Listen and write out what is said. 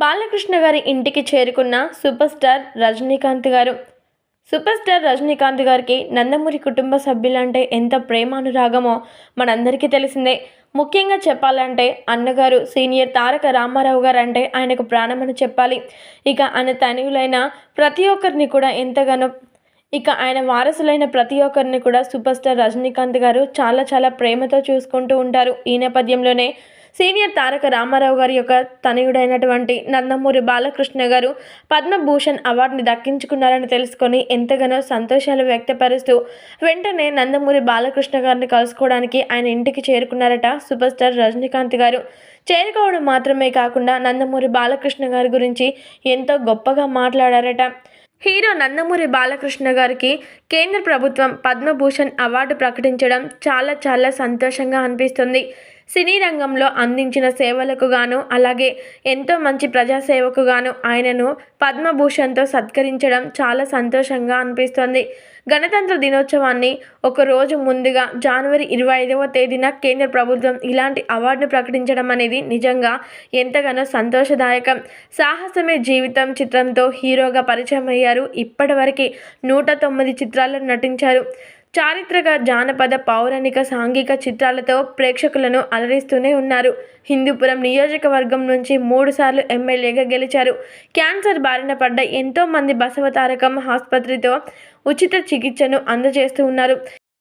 బాలకృష్ణ గారి ఇంటికి చేరుకున్న సూపర్ స్టార్ రజనీకాంత్ గారు. సూపర్ స్టార్ రజనీకాంత్ గారికి నందమూరి కుటుంబ సభ్యులంటే ఎంత ప్రేమానురాగమో మనందరికీ తెలిసిందే. ముఖ్యంగా చెప్పాలంటే అన్నగారు సీనియర్ తారక రామారావు గారు అంటే ఆయనకు ప్రాణమని చెప్పాలి. ఇక ఆయన తనయులైన ప్రతి ఒక్కరిని కూడా ఎంతగానో ఇక ఆయన వారసులైన ప్రతి ఒక్కరిని కూడా సూపర్ స్టార్ రజనీకాంత్ గారు చాలా చాలా ప్రేమతో చూసుకుంటూ ఉంటారు. ఈ నేపథ్యంలోనే సీనియర్ తారక రామారావు గారి యొక్క తనయుడైనటువంటి నందమూరి బాలకృష్ణ గారు పద్మభూషణ్ అవార్డుని దక్కించుకున్నారని తెలుసుకొని ఎంతగానో సంతోషాలు వ్యక్తపరుస్తూ వెంటనే నందమూరి బాలకృష్ణ గారిని కలుసుకోవడానికి ఆయన ఇంటికి చేరుకున్నారట సూపర్ స్టార్ రజనీకాంత్ గారు. చేరుకోవడం మాత్రమే కాకుండా నందమూరి బాలకృష్ణ గారి గురించి ఎంతో గొప్పగా మాట్లాడారట. హీరో నందమూరి బాలకృష్ణ గారికి కేంద్ర ప్రభుత్వం పద్మభూషణ్ అవార్డు ప్రకటించడం చాలా చాలా సంతోషంగా అనిపిస్తుంది. సినీ రంగంలో అందించిన సేవలకు గాను అలాగే ఎంతో మంచి ప్రజాసేవకు గాను ఆయనను పద్మభూషణ్తో సత్కరించడం చాలా సంతోషంగా అనిపిస్తుంది. గణతంత్ర దినోత్సవాన్ని ఒక రోజు ముందుగా జనవరి ఇరవై ఐదవ తేదీన కేంద్ర ప్రభుత్వం ఇలాంటి అవార్డును ప్రకటించడం అనేది నిజంగా ఎంతగానో సంతోషదాయకం. సాహసమే జీవితం చిత్రంతో హీరోగా పరిచయం అయ్యారు ఇప్పటివరకు నూట తొమ్మిది చిత్రాల్లో నటించారు. చారిత్రక జానపద పౌరాణిక సాంఘిక చిత్రాలతో ప్రేక్షకులను అలరిస్తూనే ఉన్నారు. హిందూపురం నియోజకవర్గం నుంచి మూడుసార్లు ఎమ్మెల్యేగా గెలిచారు. క్యాన్సర్ బారిన పడ్డ ఎంతోమంది బసవతారకం ఆసుపత్రితో ఉచిత చికిత్సను అందజేస్తూ ఉన్నారు.